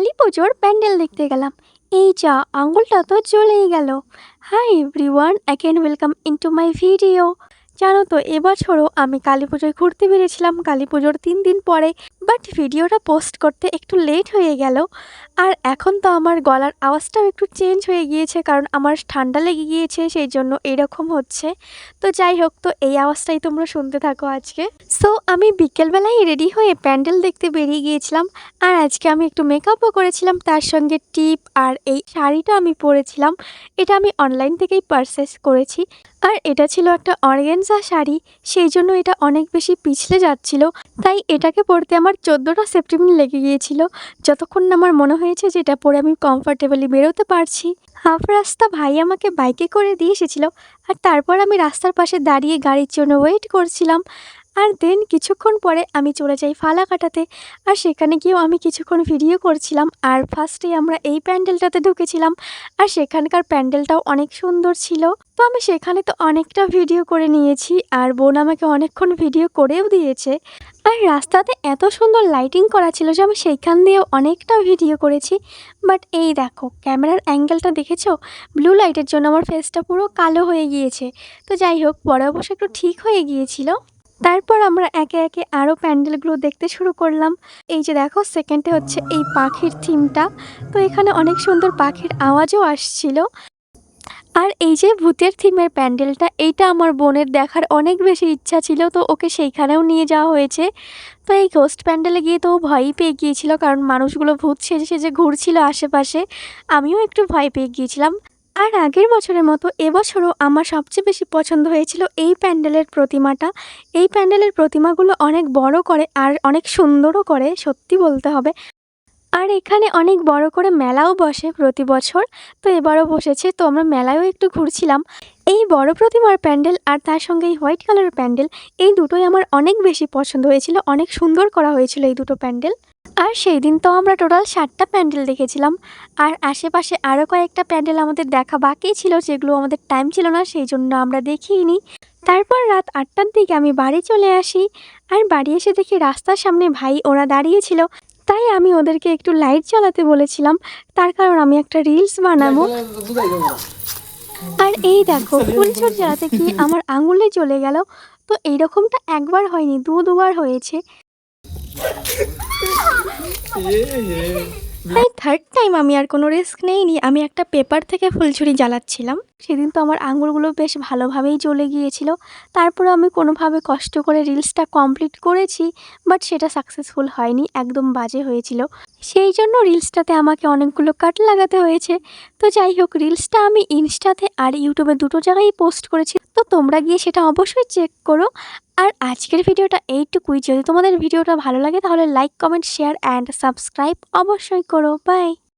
কালী পুজোর প্যান্ডেল দেখতে গেলাম। এই যা, আঙুলটা তো চলেই গেল। Hi everyone again welcome into my video জানো তো, এবছরও আমি কালী পুজোয় ঘুরতে বেরিয়েছিলাম। কালী পুজোর তিন দিন পরে বাট ভিডিওটা পোস্ট করতে একটু লেট হয়ে গেল। আর এখন তো আমার গলার আওয়াজটাও একটু চেঞ্জ হয়ে গিয়েছে, কারণ আমার ঠান্ডা লেগে গিয়েছে, সেই জন্য এরকম হচ্ছে। তো যাই হোক, তো এই আওয়াজটাই তোমরা শুনতে থাকো আজকে। সো আমি বিকেলবেলায় রেডি হয়ে প্যান্ডেল দেখতে বেরিয়ে গিয়েছিলাম। আর আজকে আমি একটু মেকআপও করেছিলাম, তার সঙ্গে টিপ আর এই শাড়িটা আমি পরেছিলাম। এটা আমি অনলাইন থেকেই পারচেস করেছি। আর এটা ছিল একটা অর্গেনজা শাড়ি, সেই জন্য এটা অনেক বেশি পিছলে যাচ্ছিল। তাই এটাকে পরতে আমার চোদ্দোটা সেপ্টেম্বর লেগে গিয়েছিল। যতক্ষণ না আমার মনে হয়েছে যে এটা পরে আমি কমফর্টেবলি বেরোতে পারছি। হাফ রাস্তা ভাই আমাকে বাইকে করে দিয়ে এসেছিল। আর তারপর আমি রাস্তার পাশে দাঁড়িয়ে গাড়ির জন্য ওয়েট করছিলাম। আর দেন কিছুক্ষণ পরে আমি চলে যাই ফালা কাটাতে। আর সেখানে গিয়েও আমি কিছুক্ষণ ভিডিও করছিলাম আর ফার্স্টে আমরা এই প্যান্ডেলটাতে ঢুকেছিলাম। আর সেখানকার প্যান্ডেলটাও অনেক সুন্দর ছিল। তো আমি সেখানে তো অনেকটা ভিডিও করে নিয়েছি আর বোন আমাকে অনেকক্ষণ ভিডিও করেও দিয়েছে। আর রাস্তাতে এত সুন্দর লাইটিং করা ছিল যে আমি সেইখান দিয়েও অনেকটা ভিডিও করেছি। বাট এই দেখো ক্যামেরার অ্যাঙ্গেলটা দেখেছ? ব্লু লাইটের জন্য আমার ফেসটা পুরো কালো হয়ে গিয়েছে। তো যাই হোক, পরে অবশ্য একটু ঠিক হয়ে গিয়েছিল। তারপর আমরা একে একে আরও প্যান্ডেলগুলো দেখতে শুরু করলাম। এই যে দেখো সেকেন্ডে হচ্ছে এই পাখির থিমটা। তো এখানে অনেক সুন্দর পাখির আওয়াজও আসছিল। আর এই যে ভূতের থিমের প্যান্ডেলটা, এইটা আমার বোনের দেখার অনেক বেশি ইচ্ছা ছিল, তো ওকে সেইখানেও নিয়ে যাওয়া হয়েছে। তো এই ঘোস্ট প্যান্ডেলে গিয়ে তো ও ভয়ই পেয়ে গিয়েছিল, কারণ মানুষগুলো ভূত সেজে সেজে ঘুরছিল আশেপাশে। আমিও একটু ভয় পেয়ে গিয়েছিলাম। আর আগের বছরের মতো এবছরও আমার সবচেয়ে বেশি পছন্দ হয়েছিল এই প্যান্ডেলের প্রতিমাটা। এই প্যান্ডেলের প্রতিমাগুলো অনেক বড় করে আর অনেক সুন্দরও করে, সত্যি বলতে হবে। আর এখানে অনেক বড় করে মেলাও বসে প্রতি বছর। তো এবারও বসেছে, তো আমরা মেলায়ও একটু ঘুরছিলাম। এই বড় প্রতিমার প্যান্ডেল আর তার সঙ্গে এই হোয়াইট কালারের প্যান্ডেল, এই দুটোই আমার অনেক বেশি পছন্দ হয়েছিল, অনেক সুন্দর করা হয়েছিল এই দুটো প্যান্ডেল। আর সেই দিন তো আমরা টোটাল সাতটা প্যান্ডেল দেখেছিলাম। আর আশেপাশে আরও কয়েকটা প্যান্ডেল আমাদের দেখা বাকি ছিল, যেগুলো আমাদের টাইম ছিল না, সেই জন্য আমরা দেখিনি। তারপর রাত আটটার দিকে আমি বাড়ি চলে আসি। আর বাড়ি এসে দেখি রাস্তার সামনে ভাই ওরা দাঁড়িয়েছিল। তাই আমি ওদেরকে একটু লাইট জ্বালাতে বলেছিলাম। তার কারণ আমি একটা রিলস বানাবো। আর এই দেখো, ফুলঝুর জ্বালাতে কি আমার আঙুলে চলে গেল। তো এইরকমটা একবার হয়নি দু দুবার হয়েছে। থার্ড টাইম আমি আর কোনো রিস্ক নেইনি। আমি একটা পেপার থেকে ফুলছুরি জ্বালাচ্ছিলাম। সেদিন তো আমার আঙুলগুলো বেশ ভালোভাবেই জ্বলে গিয়েছিল। তারপরে আমি কোনোভাবে কষ্ট করে রিলসটা কমপ্লিট করেছি, বাট সেটা সাকসেসফুল হয়নি, একদম বাজে হয়েছিল। সেই জন্য রিলসটাতে আমাকে অনেকগুলো কাট লাগাতে হয়েছে। তো যাই হোক, রিলসটা আমি ইনস্টাতে আর ইউটিউবে দুটো জায়গায় পোস্ট করেছি। তো তোমরা গিয়ে সেটা অবশ্যই চেক করো। আর আজকের ভিডিওটা এইটুকুই। যদি তোমাদের ভিডিওটা ভালো লাগে, তাহলে like comment share and subscribe অবশ্যই করো। বাই